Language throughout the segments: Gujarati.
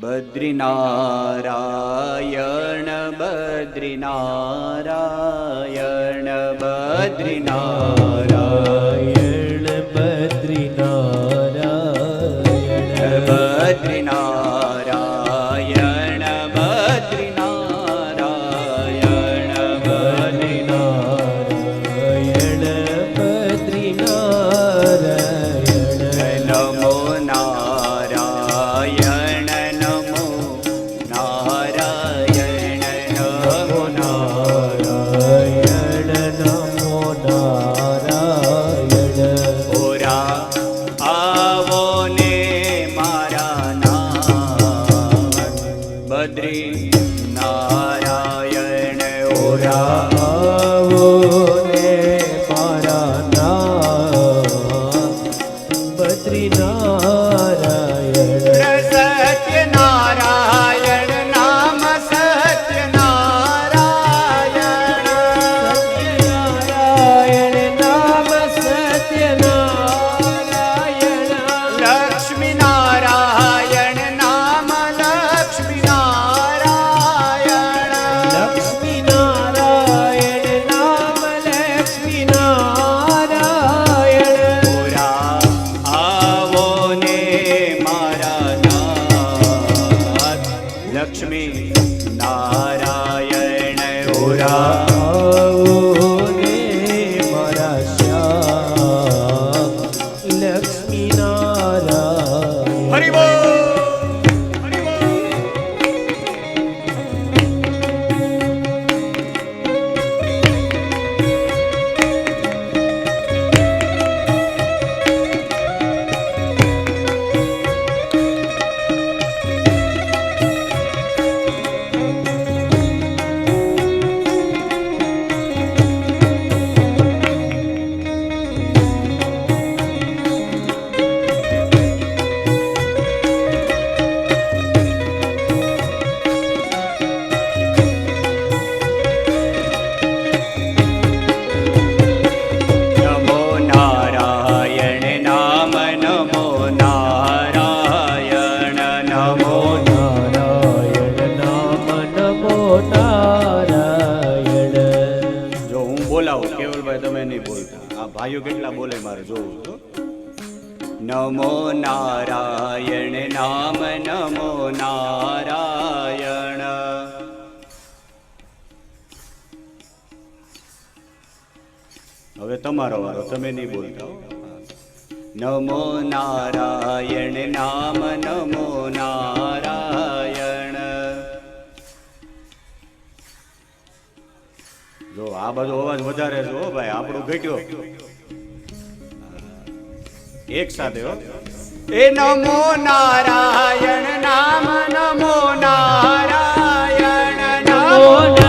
બદ્રીનારાયણ બદ્રીનારાયણ બદ્રીનારાયણ. બદ્રીનારાયણ બદ્રીના looks આ ભાઈઓ કેટલા બોલે મારે જોવું તો નમો નારાયણ, નામ નમો નારાયણ. હવે તમારો વારો, તમે નહીં બોલતા નમો નારાયણ, નામ નમો નારાયણ. આ બાજુ અવાજ વધારે છે ભાઈ, આપણું ઘટ્યો એક સાથે એ નમો નારાયણ, નામ નમો નારાયણ, નમો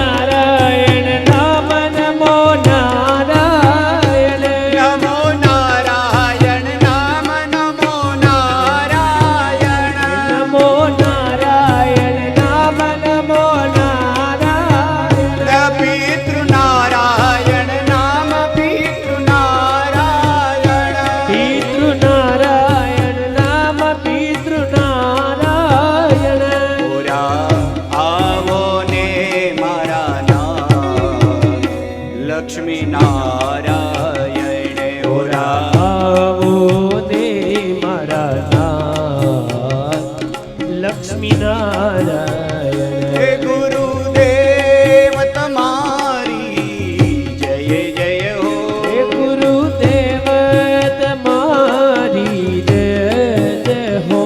લક્ષ્મી નારાયણ ઓરાવો દે મારા લક્ષ્મી નારાયણ. ગુરુદેવ તમારી જય જય હો ગુરુદેવ તમારી જય જય હો.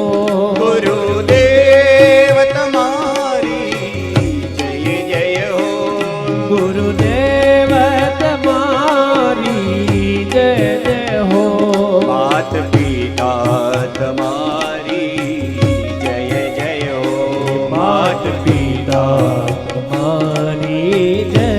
ગુરુદેવ તમારી જય જય હો. ગુરુદેવ জানি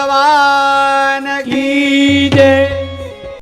ഭഗവാൻ